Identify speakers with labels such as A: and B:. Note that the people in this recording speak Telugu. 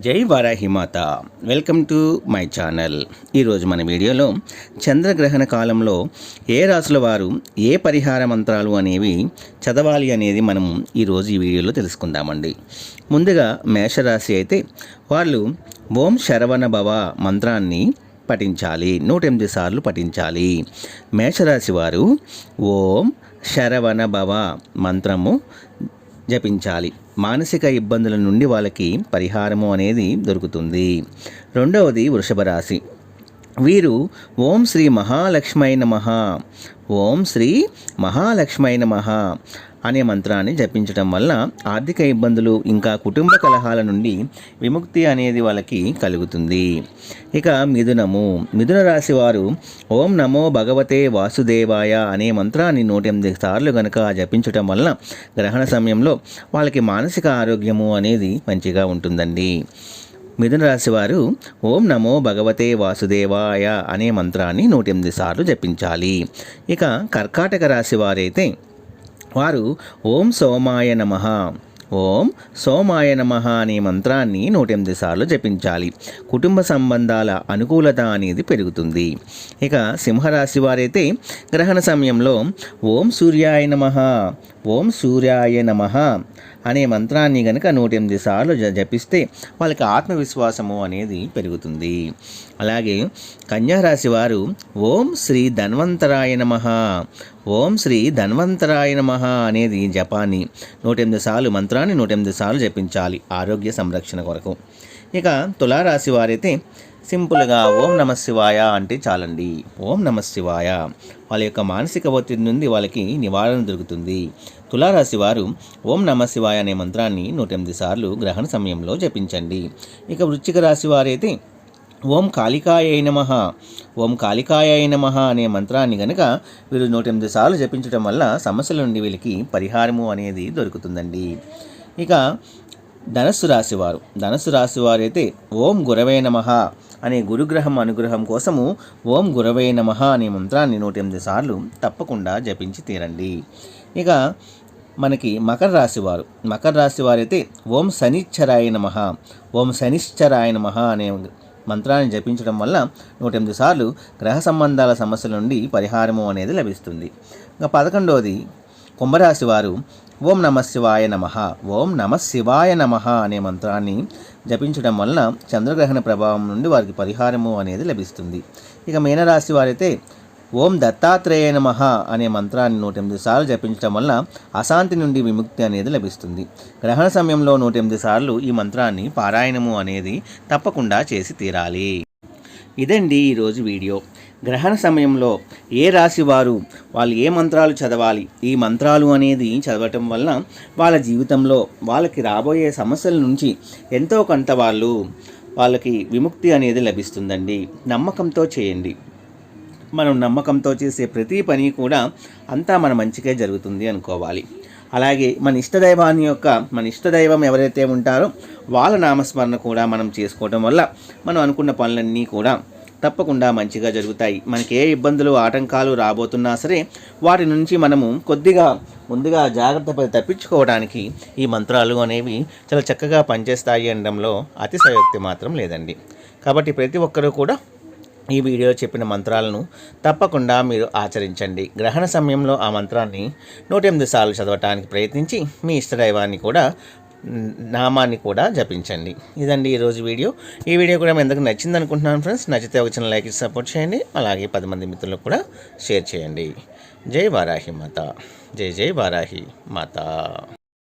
A: జై Varahimata welcome to my channel. ఈరోజు మన వీడియోలో చంద్రగ్రహణ కాలంలో ఏ రాసుల వారు ఏ పరిహార మంత్రాలు అనేవి చదవాలి అనేది మనం ఈరోజు ఈ వీడియోలో తెలుసుకుందామండి. ముందుగా మేషరాశి అయితే వాళ్ళు ఓం శరవణ భవ మంత్రాన్ని పఠించాలి. నూట ఎనిమిది సార్లు పఠించాలి. మేషరాశి వారు ఓం శరవణ భవ మంత్రము జపించాలి. మానసిక ఇబ్బందుల నుండి వాళ్ళకి పరిహారము అనేది దొరుకుతుంది. రెండవది వృషభ రాశి వీరు ఓం శ్రీ మహాలక్ష్మై నమః. ఓం శ్రీ మహాలక్ష్మై నమః అనే మంత్రాన్ని జపించడం వల్ల ఆర్థిక ఇబ్బందులు ఇంకా కుటుంబ కలహాల నుండి విముక్తి అనేది వాళ్ళకి కలుగుతుంది. ఇక మిథునము. మిథున రాశి వారు ఓం నమో భగవతే వాసుదేవాయ అనే మంత్రాన్ని నూట ఎనిమిది సార్లు కనుక జపించడం వల్ల గ్రహణ సమయంలో వాళ్ళకి మానసిక ఆరోగ్యము అనేది మంచిగా ఉంటుందండి. మిథున రాశి వారు ఓం నమో భగవతే వాసుదేవాయ అనే మంత్రాన్ని నూట ఎనిమిది సార్లు జపించాలి. ఇక కర్కాటక రాశి వారైతే వారు ఓం సోమాయ నమ ఓం సోమాయ నమ అనే మంత్రాన్ని నూట ఎనిమిది సార్లు జపించాలి. కుటుంబ సంబంధాల అనుకూలత అనేది పెరుగుతుంది. ఇక సింహరాశి వారైతే గ్రహణ సమయంలో ఓం సూర్యాయ నమ ఓం సూర్యాయ నమ అనే మంత్రాన్ని గనుక నూట ఎనిమిది సార్లు జపిస్తే వాళ్ళకి ఆత్మవిశ్వాసము అనేది పెరుగుతుంది. అలాగే కన్యారాశి వారు ఓం శ్రీ ధన్వంతరాయ నమ ఓం శ్రీ ధన్వంతరాయ నమ అనేది జపాన్ని నూట ఎనిమిది సార్లు మంత్రాన్ని నూట ఎనిమిది సార్లు జపించాలి ఆరోగ్య సంరక్షణ కొరకు. ఇక తులారాశి వారైతే సింపుల్గా ఓం నమ శివాయ అంటే చాలండి. ఓం నమ శివాయ. వాళ్ళ యొక్క మానసిక ఒత్తిడి నుండి వాళ్ళకి నివారణ దొరుకుతుంది. తులారాశి వారు ఓం నమ శివాయ అనే మంత్రాన్ని నూట ఎనిమిది సార్లు గ్రహణ సమయంలో జపించండి. ఇక వృశ్చిక రాశి వారైతే ఓం కాళికాయ నమ. ఓం కాళికాయ నమ అనే మంత్రాన్ని గనక వీరు నూట ఎనిమిది సార్లు జపించడం వల్ల సమస్యల నుండి వీళ్ళకి పరిహారము అనేది దొరుకుతుందండి. ఇక ధనస్సు రాశివారు. ధనస్సు రాశివారు అయితే ఓం గురవే నమ అనే గురుగ్రహం అనుగ్రహం కోసము ఓం గురవే నమ అనే మంత్రాన్ని నూట ఎనిమిది సార్లు తప్పకుండా జపించి తీరండి. ఇక మనకి మకర రాశివారు. మకర రాశి వారైతే ఓం శనిశ్చరాయ నమ ఓం శనిశ్చరాయ నమ అనే మంత్రాన్ని జపించడం వల్ల నూట ఎనిమిది సార్లు గ్రహ సంబంధాల సమస్యల నుండి పరిహారము అనేది లభిస్తుంది. ఇంకా పదకొండవది కుంభరాశి వారు ఓం నమ శివాయ నమ ఓం నమ శివాయ నమ అనే మంత్రాన్ని జపించడం వలన చంద్రగ్రహణ ప్రభావం నుండి వారికి పరిహారము అనేది లభిస్తుంది. ఇక మీనరాశి వారైతే ఓం దత్తాత్రేయ నమ అనే మంత్రాన్ని నూట ఎనిమిది సార్లు జపించడం వల్ల అశాంతి నుండి విముక్తి అనేది లభిస్తుంది. గ్రహణ సమయంలో నూట ఎనిమిది సార్లు ఈ మంత్రాన్ని పారాయణము అనేది తప్పకుండా చేసి తీరాలి. ఇదండి ఈరోజు వీడియో. గ్రహణ సమయంలో ఏ రాశి వారు వాళ్ళు ఏ మంత్రాలు చదవాలి? ఈ మంత్రాలు అనేది చదవటం వలన వాళ్ళ జీవితంలో వాళ్ళకి రాబోయే సమస్యల నుంచి ఎంతో కొంత వాళ్ళు వాళ్ళకి విముక్తి అనేది లభిస్తుందండి. నమ్మకంతో చేయండి. మనం నమ్మకంతో చేసే ప్రతి పని కూడా అంతా మన మంచికే జరుగుతుంది అనుకోవాలి. అలాగే మన ఇష్టదైవాన్ని యొక్క మన ఇష్టదైవం ఎవరైతే ఉంటారో వాళ్ళ నామస్మరణ కూడా మనం చేసుకోవడం వల్ల మనం అనుకున్న పనులన్నీ కూడా తప్పకుండా మంచిగా జరుగుతాయి. మనకి ఏ ఇబ్బందులు ఆటంకాలు రాబోతున్నా సరే వాటి నుంచి మనము కొద్దిగా ముందుగా జాగ్రత్త పడి తప్పించుకోవడానికి ఈ మంత్రాలు అనేవి చాలా చక్కగా పనిచేస్తాయి అనడంలో అతిశయోక్తి మాత్రం లేదండి. కాబట్టి ప్రతి ఒక్కరూ కూడా ఈ వీడియో చెప్పిన మంత్రాలను తప్పకుండా మీరు ఆచరించండి. గ్రహణ సమయంలో ఆ మంత్రాన్ని నూట ఎనిమిది సార్లు చదవటానికి ప్రయత్నించి మీ ఇష్టదైవాన్ని కూడా నామాన్ని కూడా జపించండి. ఇదండి ఈరోజు వీడియో. ఈ వీడియో కూడా మీ ఎందుకు నచ్చింది అనుకుంటున్నాను ఫ్రెండ్స్. నచ్చితే ఒక చిన్న లైక్ సపోర్ట్ చేయండి. అలాగే పది మంది మిత్రులకు కూడా షేర్ చేయండి. జై వారాహి మాత. జై జై వారాహి మాత.